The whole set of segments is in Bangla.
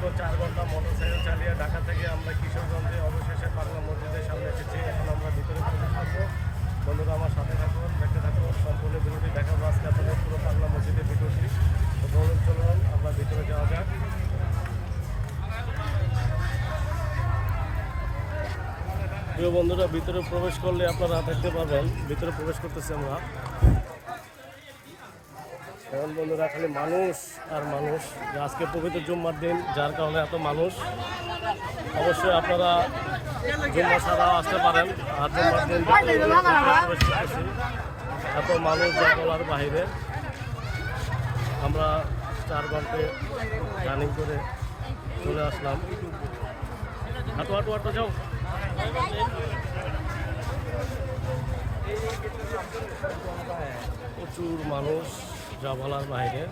দীর্ঘ চার ঘণ্টা মোটরসাইকেল চালিয়ে ঢাকা থেকে আমরা কিশোরগঞ্জে অবশেষে পাগলা মসজিদের সামনে এসেছি। এখন আমরা ভিতরে প্রবেশ করব। বন্ধুরা, আমার সাথে থাকুন, দেখতে থাকুন। সম্পূর্ণ ভিডিওটি দেখাবো আজকে আপনাদের পুরো পাগলা মসজিদের ভিডিওটি। তো বলুন, চলুন, আমরা ভিতরে যাওয়া যাক। প্রিয় বন্ধুরা, ভিতরে প্রবেশ করলে আপনারা দেখতে পাবেন ভিতরে প্রবেশ করতেছি আমরা। এখন বন্ধুরা, খালি মানুষ আর মানুষ। আজকে পবিত্র জুম্মার দিন, যার কারণে এত মানুষ। অবশ্যই আপনারা জুম্মা ছাড়াও আসতে পারেন। আর জুম্মার দিন। এত মানুষ বলার বাহিরে আমরা চার ঘন্টে রানিং করে চলে আসলাম। হাঁটু হাঁটু হাঁটু, যাও। প্রচুর মানুষ। যা বাইরে।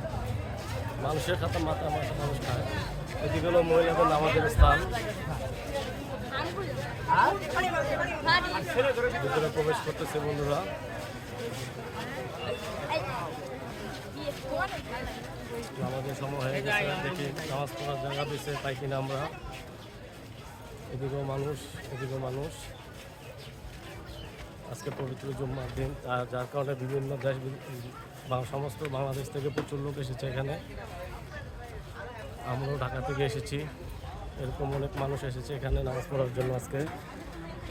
মানুষের সাথে মাথা মাথা মানুষ খায়। এদিকে হলো মহিলাদের নামাজের স্থান। ভিতরে প্রবেশ করতেছে বন্ধুরা। নামাজের সময় হয়ে গেছে, দেখি নামাজ পড়ার জায়গা দিচ্ছে পাই কিনা আমরা। এদিকেও মানুষ এদিকেও মানুষ। আজকে পবিত্র জুম্মার দিন যার কারণে বিভিন্ন দেশ সমস্ত বাংলাদেশ থেকে প্রচুর লোক এসেছে এখানে। আমরাও ঢাকা থেকে এসেছি। এরকম অনেক মানুষ এসেছে এখানে নামাজ পড়ার জন্য আজকে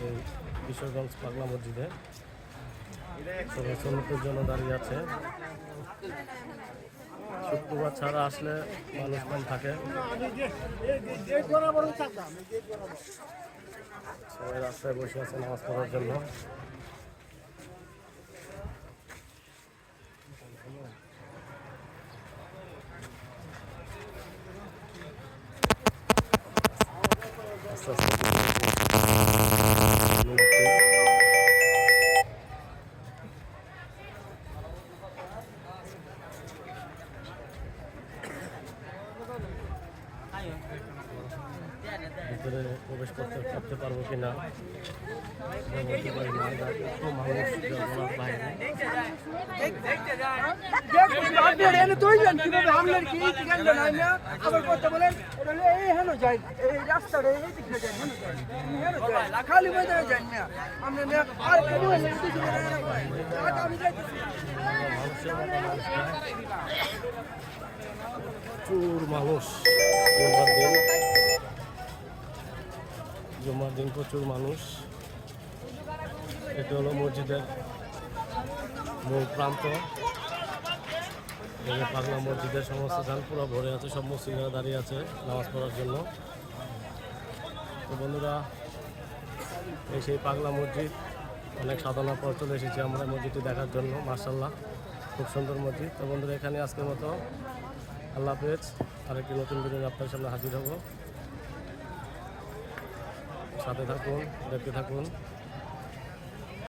এই কিশোরগঞ্জ পাগলা মসজিদে। সবাই সন্ন্যতের জন্য দাঁড়িয়ে আছে। শুক্রবার ছাড়া আসলে মানুষ কম থাকে। সবাই রাস্তায় বসে আছে নামাজ পড়ার জন্য। আস্তে আস্তে ভিতরে প্রবেশ করতে করতে পারব পারি না বাইরে আপনার এনে তৈলেন কীভাবে হামলেন কি ঠিকান জানাই না? আবার কথা বলেন, ওটা এই হেন যাই এই রাস্তাটা এই দিক যাই হেন যাই হেন যাই খালি ময়দানে যাই না। আমরা না, আর কোনো হেন দিকে না ভাই। আমি যাইতেছি। মানুষের মানুষ জুম্মার দিন। জুম্মার দিন প্রচুর মানুষ। এটা হলো মসজিদের মূল প্রান্ত। এখানে পাগলা মসজিদের সমস্ত স্থান পুরো ভরে আছে, সব মসজিদরা দাঁড়িয়ে আছে নামাজ পড়ার জন্য। তো বন্ধুরা, এই সেই পাগলা মসজিদ, অনেক সাধনার পর চলে এসেছি আমরা মসজিদটি দেখার জন্য মার্শাল্লাহ খুব সুন্দর মসজিদ। তো বন্ধুরা, এখানে আজকের মতো আল্লাহ হাফেজ। আরেকটি নতুন ভিডিও আপনার সামনে হাজির হব। সাথে থাকুন, দেখতে থাকুন।